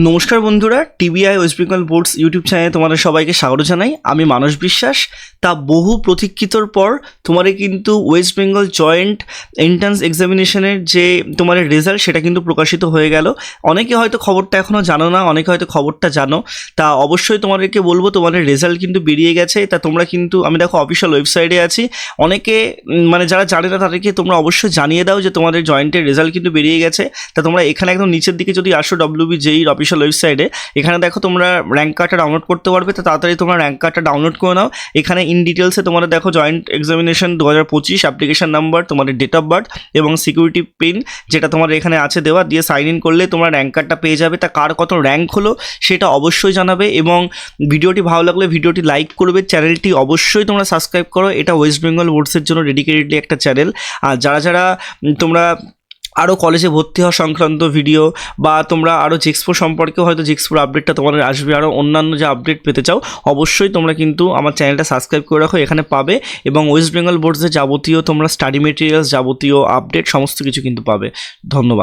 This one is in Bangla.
নমস্কার বন্ধুরা TBI west Bengal boards YouTube চ্যানেলে তোমাদের সবাইকে স্বাগত জানাই। আমি মানস বিশ্বাস তা বহু প্রতীক্ষিতর পর তোমারে কিন্তু ওয়েস্ট বেঙ্গল জয়েন্ট এন্ট্রান্স এক্সামিনেশনের যে তোমার রেজাল্ট সেটা কিন্তু প্রকাশিত হয়ে গেল। অনেকে হয়তো খবরটা এখনও জানো না, অনেকে হয়তো খবরটা জানো। তা অবশ্যই তোমাদেরকে বলব, তোমাদের রেজাল্ট কিন্তু বেরিয়ে গেছে। তা তোমরা কিন্তু, আমি দেখো অফিসিয়াল ওয়েবসাইটে আছি। অনেকে মানে যারা জানে না তাদেরকে তোমরা অবশ্যই জানিয়ে দাও যে তোমাদের জয়েন্টের রেজাল্ট কিন্তু বেরিয়ে গেছে। তা তোমরা এখানে একদম নিচের দিকে যদি আসো ডব্লিউবি জেই অফিসিয়াল ওয়েবসাইটে এখানে দেখো তোমরা র্যাঙ্ক কার্ডটা ডাউনলোড করতে পারবে। তো তাড়াতাড়ি তোমরা র্যাঙ্ক কার্ডটা ডাউনলোড করে নাও। এখানে ইন ডিটেলসে তোমাদের দেখো জয়েন্ট এক্সামিনেশন দু হাজার পঁচিশ অ্যাপ্লিকেশন নাম্বার তোমাদের ডেট অফ বার্থ এবং সিকিউরিটি পিন যেটা তোমার এখানে আছে দেওয়া, দিয়ে সাইন ইন করলে তোমরা র্যাঙ্ক কার্ডটা পেয়ে যাবে। তা কার কত র্যাঙ্ক হলো সেটা অবশ্যই জানাবে এবং ভিডিওটি ভালো লাগলে ভিডিওটি লাইক করবে। চ্যানেলটি অবশ্যই তোমরা সাবস্ক্রাইব করো। এটা ওয়েস্ট বেঙ্গল বোর্ডসের জন্য ডেডিকেটেডলি একটা চ্যানেল। আর যারা যারা তোমরা আরও কলেজে ভর্তি হওয়া সংক্রান্ত ভিডিও বা তোমরা আরও জেক্সপো সম্পর্কেও হয়তো জিক্সপোর আপডেটটা তোমাদের আসবে। আরও অন্যান্য যে আপডেট পেতে চাও, অবশ্যই তোমরা কিন্তু আমার চ্যানেলটা সাবস্ক্রাইব করে রাখো, এখানে পাবে। এবং ওয়েস্ট বেঙ্গল বোর্ডসের যাবতীয় তোমরা স্টাডি মেটেরিয়ালস যাবতীয় আপডেট সমস্ত কিছু কিন্তু পাবে। ধন্যবাদ।